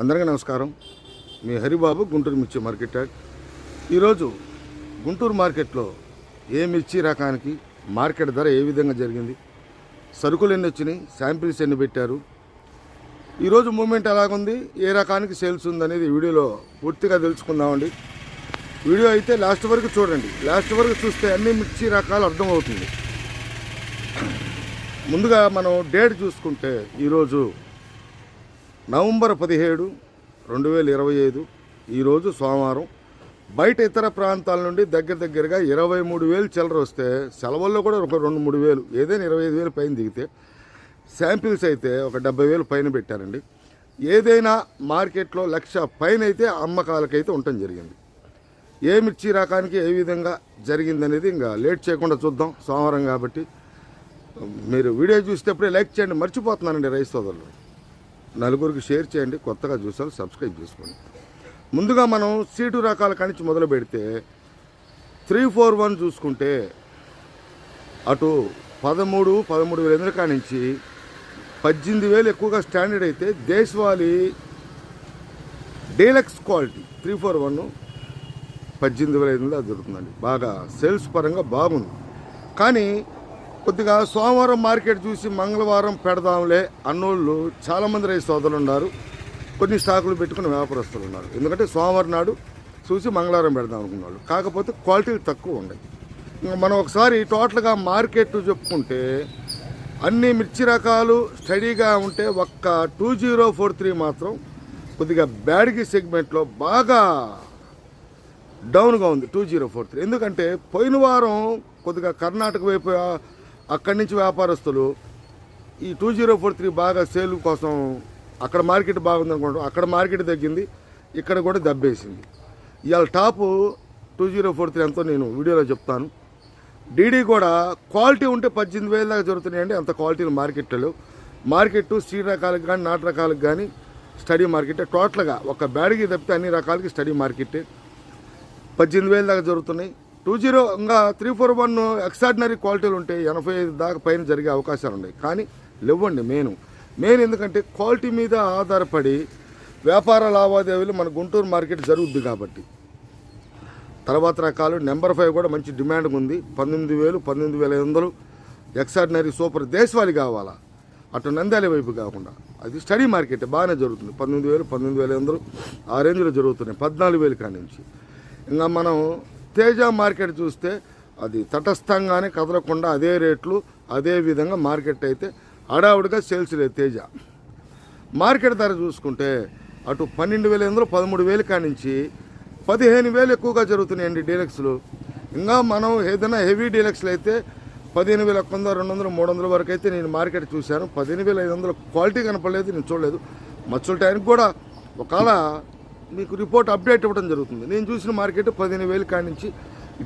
అందరికీ నమస్కారం. మీ హరిబాబు గుంటూరు మిర్చి మార్కెట్ యార్డ్ ఈరోజు గుంటూరు మార్కెట్లో ఏ మిర్చి రకానికి మార్కెట్ ధర ఏ విధంగా జరిగింది? సరుకులు ఎన్ని వచ్చినాయి? శాంపిల్స్ ఎన్ని పెట్టారు? ఈరోజు మూమెంట్ ఎలాగుంది? ఏ రకానికి సేల్స్ ఉందనేది వీడియోలో పూర్తిగా తెలుసుకుందామండి. వీడియో అయితే లాస్ట్ వరకు చూడండి. లాస్ట్ వరకు చూస్తే అన్ని మిర్చి రకాలు అర్థమవుతుంది. ముందుగా మనం డేట్ చూసుకుంటే ఈరోజు నవంబర్ పదిహేడు రెండు వేల ఇరవై ఐదు ఈరోజు సోమవారం బయట ఇతర ప్రాంతాల నుండి దగ్గర దగ్గరగా ఇరవై మూడు వేలు చిల్లర వస్తే సెలవుల్లో కూడా ఒక రెండు మూడు వేలు ఏదైనా ఇరవై ఐదు వేలు పైన దిగితే శాంపిల్స్ అయితే ఒక డెబ్బై వేలు పైన పెట్టారండి. ఏదైనా మార్కెట్లో లక్ష పైన అయితే అమ్మకాలకైతే ఉండటం జరిగింది. ఏ మిర్చి రకానికి ఏ విధంగా జరిగిందనేది ఇంకా లేట్ చేయకుండా చూద్దాం సోమవారం కాబట్టి. మీరు వీడియో చూసేటప్పుడే లైక్ చేయండి. మర్చిపోతున్నానండి రైస్ సోదరులు. నలుగురికి షేర్ చేయండి కొత్తగా చూసారు సబ్స్క్రైబ్ చేసుకోండి. ముందుగా మనం సీటు రకాల కానించి మొదలు పెడితే త్రీ ఫోర్ వన్ చూసుకుంటే అటు పదమూడు పదమూడు వేల ఎనిమిది కానించి పద్దెనిమిది వేలు ఎక్కువగా స్టాండర్డ్ అయితే దేశవాళీ deluxe quality three four one పద్దెనిమిది వేల ఐదు వందలు దొరుకుతుందండి. బాగా సేల్స్ పరంగా బాగుంది. కానీ కొద్దిగా సోమవారం మార్కెట్ చూసి మంగళవారం పెడదాంలే అన్నోళ్ళు చాలామంది రైతు సోదరులు ఉన్నారు. కొన్ని స్టాకులు పెట్టుకున్న వ్యాపారస్తులు ఉన్నారు. ఎందుకంటే సోమవారం నాడు చూసి మంగళవారం పెడదాం అనుకున్నాళ్ళు. కాకపోతే క్వాలిటీలు తక్కువ ఉన్నాయి ఇంకా మనం ఒకసారి టోటల్గా మార్కెట్ చెప్పుకుంటే అన్ని మిర్చి రకాలు స్టడీగా ఉంటే ఒక్క టూ జీరో ఫోర్ త్రీ మాత్రం కొద్దిగా బ్యాడ్కి సెగ్మెంట్లో బాగా డౌన్గా ఉంది టూ జీరో ఫోర్ త్రీ. ఎందుకంటే పోయిన వారం కొద్దిగా కర్ణాటక వైపు అక్కడి నుంచి వ్యాపారస్తులు ఈ టూ జీరో ఫోర్ త్రీ బాగా సేల్ కోసం అక్కడ మార్కెట్ బాగుందనుకుంటాం అక్కడ మార్కెట్ తగ్గింది ఇక్కడ కూడా దెబ్బేసింది. ఇవాళ top two zero four three ఎంతో నేను వీడియోలో చెప్తాను. డీడీ కూడా క్వాలిటీ ఉంటే పద్దెనిమిది వేల దాకా జరుగుతున్నాయండి అంత క్వాలిటీలు మార్కెట్లో మార్కెట్ స్ట్రీట్ రకాలకు కానీ నాటు రకాలకు కానీ స్టడీ మార్కెట్. టోటల్గా ఒక బ్యాడ్కి తప్పితే అన్ని రకాలకి స్టడీ మార్కెటే. పద్దెనిమిది వేల దాకా జరుగుతున్నాయి. టూ జీరో ఇంకా త్రీ ఫోర్ వన్ ఎక్స్ట్రాడినరీ క్వాలిటీలు ఉంటే ఎనభై ఐదు దాకా పైన జరిగే అవకాశాలు ఉన్నాయి. కానీ లేవండి మెయిన్. మెయిన్ ఎందుకంటే క్వాలిటీ మీద ఆధారపడి వ్యాపార లావాదేవీలు మన గుంటూరు మార్కెట్ జరుగుద్ది కాబట్టి. తర్వాత రకాలు నెంబర్ ఫైవ్ కూడా మంచి డిమాండ్ ఉంది. పంతొమ్మిది వేలు పంతొమ్మిది వేల ఐదు వందలు ఎక్స్ట్రాడినరీ సూపర్ దేశవాళి కావాలా? అటు నంద్యాల వైపు కాకుండా. అది స్టడీ మార్కెట్ బాగానే జరుగుతుంది. పంతొమ్మిది వేలు పంతొమ్మిది వేల ఐదు వందలు ఆ రేంజ్లో జరుగుతున్నాయి. పద్నాలుగు వేలు కాడి నుంచి ఇంకా మనం తేజ మార్కెట్ చూస్తే అది తటస్థంగానే కదలకుండా అదే రేట్లు అదే విధంగా మార్కెట్ అయితే అడావుడిగా సేల్స్ లేదు తేజ. మార్కెట్ ధర చూసుకుంటే అటు పన్నెండు వేల ఎందులో పదమూడు వేలు కానించి పదిహేను వేలు ఎక్కువగా జరుగుతున్నాయండి డీలక్స్లు. ఇంకా మనం ఏదైనా హెవీ డీలక్స్లు అయితే పదిహేను వేల ఒక్క వందల రెండు వందలు మూడు వందల వరకు అయితే నేను మార్కెట్ చూశాను. పదిహేను వేల ఐదు వందల క్వాలిటీ కనపడలేదు నేను చూడలేదు. మచ్చుల టైంకి కూడా ఒకవేళ మీకు రిపోర్ట్ అప్డేట్ ఇవ్వడం జరుగుతుంది. నేను చూసిన మార్కెట్ పదిహేను వేలు కానించి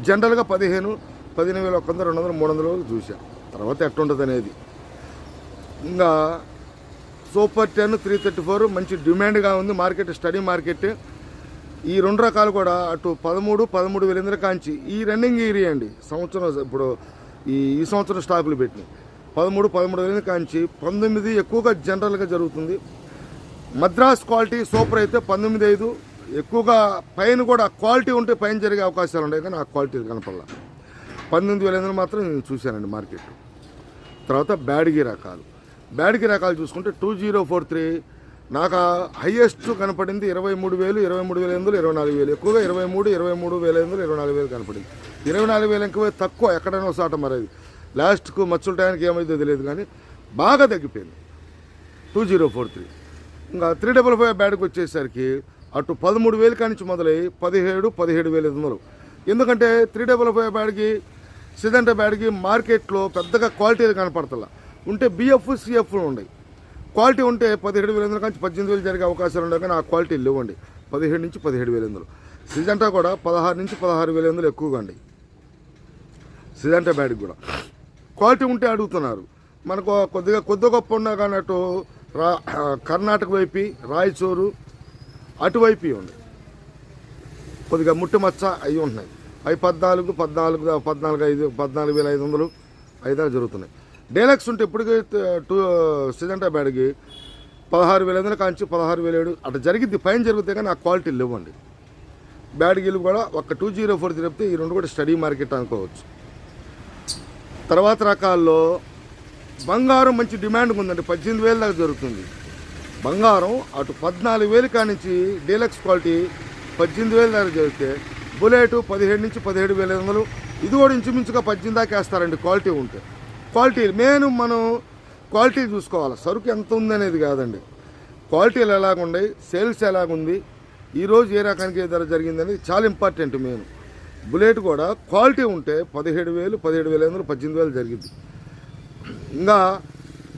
జనరల్గా పదిహేను పదిహేను వేల ఒక్క వందలు రెండు వందలు మూడు వందల వరకు చూశాను తర్వాత ఎట్టుండదు అనేది. ఇంకా super ten three thirty four మంచి డిమాండ్గా ఉంది మార్కెట్ స్టడీ మార్కెట్. ఈ రెండు రకాలు కూడా అటు పదమూడు పదమూడు వేల ఎనిమిది కాంచి ఈ రన్నింగ్ ఏరియా అండి. సంవత్సరం ఇప్పుడు ఈ ఈ సంవత్సరం స్టాకులు పెట్టినాయి. పదమూడు పదమూడు వేల కాంచి పంతొమ్మిది ఎక్కువగా జనరల్గా జరుగుతుంది. మద్రాస్ క్వాలిటీ సూపర్ అయితే పంతొమ్మిది ఐదు. ఎక్కువగా పైన కూడా క్వాలిటీ ఉంటే పైన జరిగే అవకాశాలు ఉన్నాయి కానీ ఆ క్వాలిటీ కనపడాల. పంతొమ్మిది వేల ఎనిమిది మాత్రం నేను చూశానండి మార్కెట్. తర్వాత బ్యాడ్గి రకాలు బ్యాడ్గి రకాలు చూసుకుంటే టూ జీరో ఫోర్ త్రీ. నాకు హైయెస్ట్ కనపడింది ఇరవై మూడు వేలు ఇరవై మూడు వేల ఎనిమిది ఇరవై నాలుగు వేలు. ఎక్కువగా ఇరవై మూడు ఇరవై మూడు వేల ఎనిమిది ఇరవై నాలుగు వేలు కనపడింది. ఇరవై నాలుగు వేలు ఇంకా తక్కువ ఎక్కడైనా వస్తాట మరి లాస్ట్కు మచ్చుల టైంకి ఏమైందో తెలియదు కానీ బాగా తగ్గిపోయింది. Two zero four three. ఇంకా త్రీ డబల్ ఫైవ్ బ్యాడ్కి వచ్చేసరికి అటు పదమూడు వేలు కానించి మొదలై పదిహేడు పదిహేడు వేల ఐదు వందలు. ఎందుకంటే త్రీ డబల్ ఫైవ్ బ్యాడ్కి సిదంట బ్యాడ్కి మార్కెట్లో పెద్దగా క్వాలిటీ కనపడతల. ఉంటే బిఎఫ్ సిఎఫ్ ఉన్నాయి క్వాలిటీ ఉంటే పదిహేడు వేల వందల నుంచి పద్దెనిమిది వేలు జరిగే అవకాశాలు ఉండవు కానీ ఆ క్వాలిటీ లేవండి. పదిహేడు నుంచి పదిహేడు వేల వందలు. సిజంటా కూడా పదహారు నుంచి పదహారు వేల వందలు ఎక్కువగా అండి సిజంటా బ్యాడ్కి కూడా. క్వాలిటీ ఉంటే అడుగుతున్నారు. మనకు కొద్దిగా కొద్ది గొప్ప ఉన్నా కానీ అటు రా కర్ణాటక వైపు రాయచూరు అటువైపు ఉంది కొద్దిగా ముట్టుమచ్చ అవి ఉంటున్నాయి. అవి పద్నాలుగు పద్నాలుగు పద్నాలుగు ఐదు పద్నాలుగు వేల ఐదు వందలు ఐదారు జరుగుతున్నాయి. డీలక్స్ ఉంటే ఇప్పటికీ టూ సిజంటా బ్యాడ్కి పదహారు వేల ఐదు కాంచి పదహారు వేల ఏడు. అట్లా జరిగింది పైన జరిగితే కానీ ఆ క్వాలిటీ లేవండి. బ్యాడ్గిలు కూడా ఒక టూ జీరో ఫోర్ జరిపితే ఈ రెండు కూడా స్టడీ మార్కెట్ అనుకోవచ్చు. తర్వాత రకాల్లో బంగారం మంచి డిమాండ్ ఉందండి. పద్దెనిమిది వేల దాకా దొరుకుతుంది బంగారం అటు పద్నాలుగు వేలు కానించి డీలక్స్ క్వాలిటీ పద్దెనిమిది వేల దాకా జరిగితే బుల్లెట్ పదిహేడు నుంచి పదిహేడు వేల ఐదు వందలు. ఇది కూడా ఇంచుమించుగా పద్దెనిమిది దాకా వేస్తారండి. క్వాలిటీ ఉంటే. క్వాలిటీ మెయిన్ మనం క్వాలిటీ చూసుకోవాలి. సరుకు ఎంత ఉందనేది కాదండి. క్వాలిటీలు ఎలాగున్నాయి సేల్స్ ఎలాగుంది ఈరోజు ఏ రకానికి ఏ ధర జరిగిందనేది చాలా ఇంపార్టెంట్ మెయిన్. బుల్లెట్ కూడా క్వాలిటీ ఉంటే పదిహేడు వేలు పదిహేడు వేల ఐదు వందలు పద్దెనిమిది వేలు జరిగింది. ఇంకా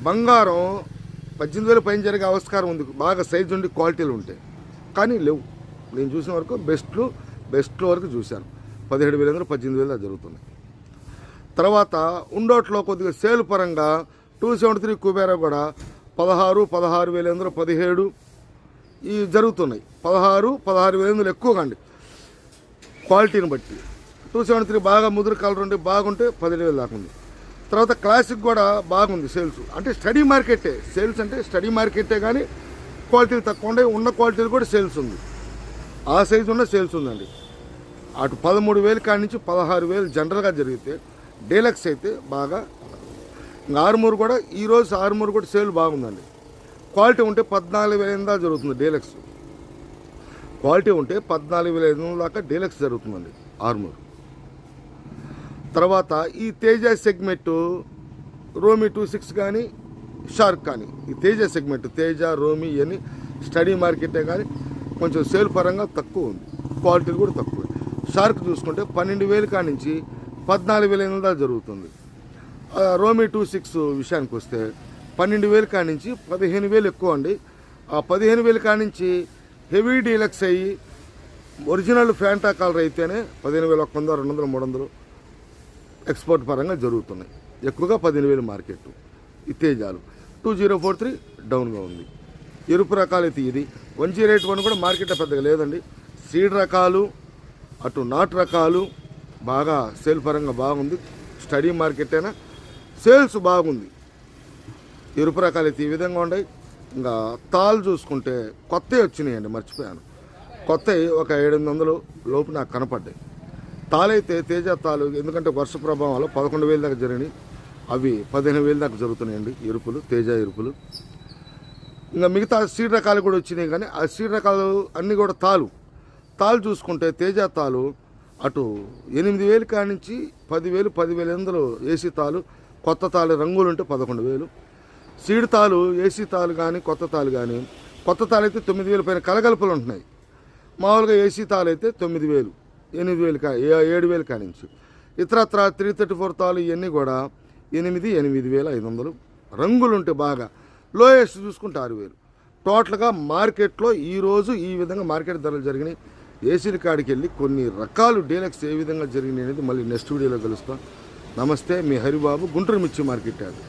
బంగారం పద్దెనిమిది వేలు పైన జరిగే ఆవిష్కారం ఉంది. బాగా సైజు ఉండి క్వాలిటీలు ఉంటాయి. కానీ లేవు. నేను చూసిన వరకు బెస్ట్లు బెస్ట్లో వరకు చూశాను. పదిహేడు వేల వందలు పద్దెనిమిది వేలు దాకా జరుగుతున్నాయి. తర్వాత ఉండోట్లో కొద్దిగా సేల్ పరంగా టూ సెవెంటీ త్రీ కుబేరా కూడా పదహారు పదహారు వేల వందలు పదిహేడు ఈ జరుగుతున్నాయి. పదహారు పదహారు వేల వందలు ఎక్కువగా అండి. క్వాలిటీని బట్టి. టూ సెవెంటీ త్రీ బాగా ముదురు కలర్ ఉండి బాగుంటే పదిహేడు వేలు దాకా ఉంది. తర్వాత క్లాసిక్ కూడా బాగుంది సేల్స్ అంటే స్టడీ మార్కెటే సేల్స్ అంటే స్టడీ మార్కెటే కానీ క్వాలిటీలు తక్కువ ఉండే ఉన్న క్వాలిటీలు కూడా సేల్స్ ఉంది. ఆ సైజు ఉన్న సేల్స్ ఉందండి. అటు పదమూడు వేలు కాడి నుంచి పదహారు వేలు జనరల్గా జరిగితే డీలక్స్ అయితే బాగా. ఇంకా ఆరుమూరు కూడా ఈరోజు ఆరుమూరు కూడా సేల్ బాగుందండి. క్వాలిటీ ఉంటే పద్నాలుగు వేల ఎనిమిది దాకా జరుగుతుంది డీలక్స్ క్వాలిటీ ఉంటే పద్నాలుగు వేల ఐదు వందల దాకా డీలక్స్ జరుగుతుందండి ఆరుమూరు. తర్వాత ఈ తేజ సెగ్మెంట్ రోమి టూ సిక్స్ కానీ షార్క్ కానీ. ఈ తేజ సెగ్మెంట్ తేజ రోమి అని స్టడీ మార్కెటే కానీ కొంచెం సేల్ పరంగా తక్కువ ఉంది. క్వాలిటీ కూడా తక్కువ షార్క్ చూసుకుంటే పన్నెండు వేలు కానించి పద్నాలుగు వేల ఎనిమిది దాకా జరుగుతుంది. రోమి టూ సిక్స్ విషయానికి వస్తే పన్నెండు వేలు కానించి పదిహేను వేలు ఎక్కువ అండి. ఆ పదిహేను వేలు కానించి హెవీ డీలక్స్ అయ్యి ఒరిజినల్ ఫ్యాంటా కలర్ అయితేనే పదిహేను వేల ఒక్క వంద రెండు వందలు మూడు వందలు ఎక్స్పోర్ట్ పరంగా జరుగుతున్నాయి. ఎక్కువగా పదిహేను వేలు మార్కెట్ ఈ తేజాలు టూ జీరో ఫోర్ త్రీ డౌన్గా ఉంది. ఎరుపు రకాలు అయితే ఇది. వన్ జీరో ఎయిట్ వన్ కూడా మార్కెట్ పెద్దగా లేదండి. సీడ్ రకాలు అటు నాటు రకాలు బాగా సేల్ పరంగా బాగుంది. స్టడీ మార్కెట్ అయినా సేల్స్ బాగుంది. ఎరుపు రకాలు అయితే ఈ విధంగా ఉన్నాయి. ఇంకా తాళ్ళు చూసుకుంటే కొత్తవి వచ్చినాయండి మర్చిపోయాను. కొత్తవి ఒక ఏడు వందలు లోపు నాకు కనపడ్డాయి. తాళైతే తేజ తాలు ఎందుకంటే వర్ష ప్రభావం వల్ల పదకొండు వేల దాకా జరిగినాయి. అవి పదిహేను వేల దాకా జరుగుతున్నాయండి ఎరుపులు తేజ ఎరుపులు. ఇంకా మిగతా సీడ్ రకాలు కూడా వచ్చినాయి కానీ ఆ సీడ్ రకాలు అన్నీ కూడా తాలు. తాలు చూసుకుంటే తేజ తాలు అటు ఎనిమిది వేలు కానించి పదివేలు పదివేల ఎందులో ఏసీ తాలు కొత్త తాలు రంగులు ఉంటే పదకొండు వేలు. సీడ్ తాలు ఏసీ తాలు కానీ కొత్త తాలు కానీ కొత్త తాలు అయితే తొమ్మిది వేలు పైన కలగలుపులు ఉంటున్నాయి. మామూలుగా ఏసీ తాలు అయితే తొమ్మిది వేలు. ఎనిమిది వేలు కా ఏడు వేలు కానించి ఇతరత్ర త్రీ థర్టీ ఫోర్ తాలు ఇవన్నీ కూడా ఎనిమిది ఎనిమిది వేల ఐదు వందలు. రంగులు ఉంటే బాగా. లోయెస్ట్ చూసుకుంటే ఆరు వేలు. టోటల్గా మార్కెట్లో ఈరోజు ఈ విధంగా మార్కెట్ ధరలు జరిగినాయి. ఏసీల కాడికి వెళ్ళి కొన్ని రకాలు డీలక్స్ ఏ విధంగా జరిగినాయి అనేది మళ్ళీ నెక్స్ట్ వీడియోలో కలుస్తాం. నమస్తే మీ హరిబాబు గుంటూరు మిర్చి మార్కెట్ అది